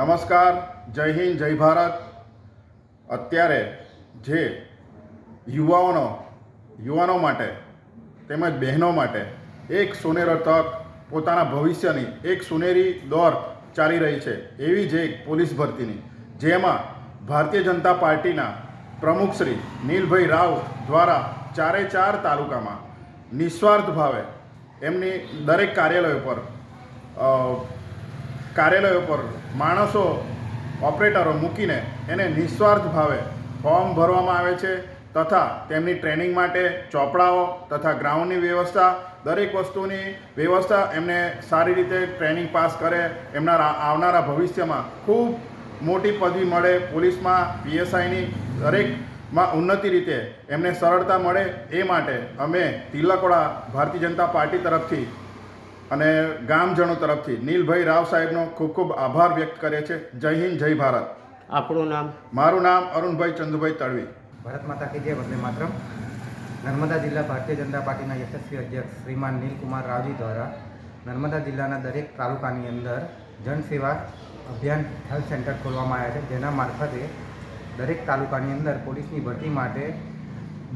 નમસ્કાર, જય હિન્દ, જય ભારત. અત્યારે જે યુવાઓનો, યુવાનો માટે તેમજ બહેનો માટે એક સુનેરો તક પોતાના ભવિષ્યની એક સુનેરી દોર ચાલી રહી છે. એવી જ પોલીસ ભરતીની, જેમાં ભારતીય જનતા પાર્ટીના પ્રમુખ શ્રી નીલભાઈ રાવ દ્વારા ચારે ચાર તાલુકામાં નિસ્વાર્થ ભાવે એમની દરેક કાર્યાલયો પર કાર્યાલયો પર માણસો ઓપરેટરો મૂકીને એને નિસ્વાર્થ ભાવે ફોર્મ ભરવામાં આવે છે તથા તેમની ટ્રેનિંગ માટે ચોપડાઓ તથા ગ્રાઉન્ડની વ્યવસ્થા, દરેક વસ્તુની વ્યવસ્થા એમને સારી રીતે ટ્રેનિંગ પાસ કરે, એમના આવનારા ભવિષ્યમાં ખૂબ મોટી પદવી મળે, પોલીસમાં, પીએસઆઈની દરેકમાં ઉન્નતિ રીતે એમને સરળતા મળે, એ માટે અમે તિલકોડા ભારતીય જનતા પાર્ટી તરફથી અને ગામજનો તરફથી નીલભાઈ રાવ સાહેબનો ખૂબ ખૂબ આભાર વ્યક્ત કરે છે. જય હિન્દ જય ભારત. આપણું નામ? મારું નામ અરુણભાઈ ચંદુભાઈ તળવી ભારત માતા કી જય વંદે માતરમ. નર્મદા જિલ્લા ભારતીય જનતા પાર્ટીના યશસ્વી અધ્યક્ષ શ્રીમાન નીલકુમાર રાવજી દ્વારા નર્મદા જિલ્લાના દરેક તાલુકાની અંદર જનસેવા અભિયાન હેલ્થ સેન્ટર ખોલવામાં આવ્યા છે. જેના મારફતે દરેક તાલુકાની અંદર પોલીસની ભરતી માટે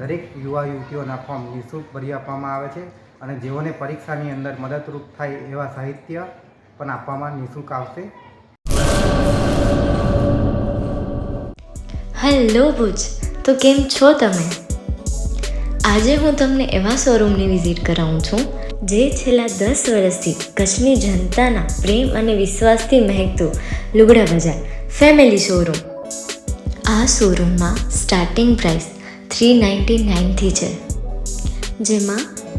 દરેક યુવા યુવતીઓના ફોર્મ નિઃશુલ્ક ભરી આપવામાં આવે છે. અને જેઓને પરીક્ષાની અંદર મદદરૂપ થાય એવા સાહિત્ય પણ આપવામાં નિઃશુલ્ક આવશે. હેલો ભુજ, તો કેમ છો તમે? આજે હું તમને એવા શોરૂમની વિઝિટ કરાવું છું, જે છેલ્લા દસ વર્ષથી કચ્છની જનતાના પ્રેમ અને વિશ્વાસથી મહેકતું લુગડા બજાર ફેમિલી શોરૂમ. આ શોરૂમમાં સ્ટાર્ટિંગ પ્રાઇસ થ્રી નાઇન્ટી નાઇનથી છે, જેમાં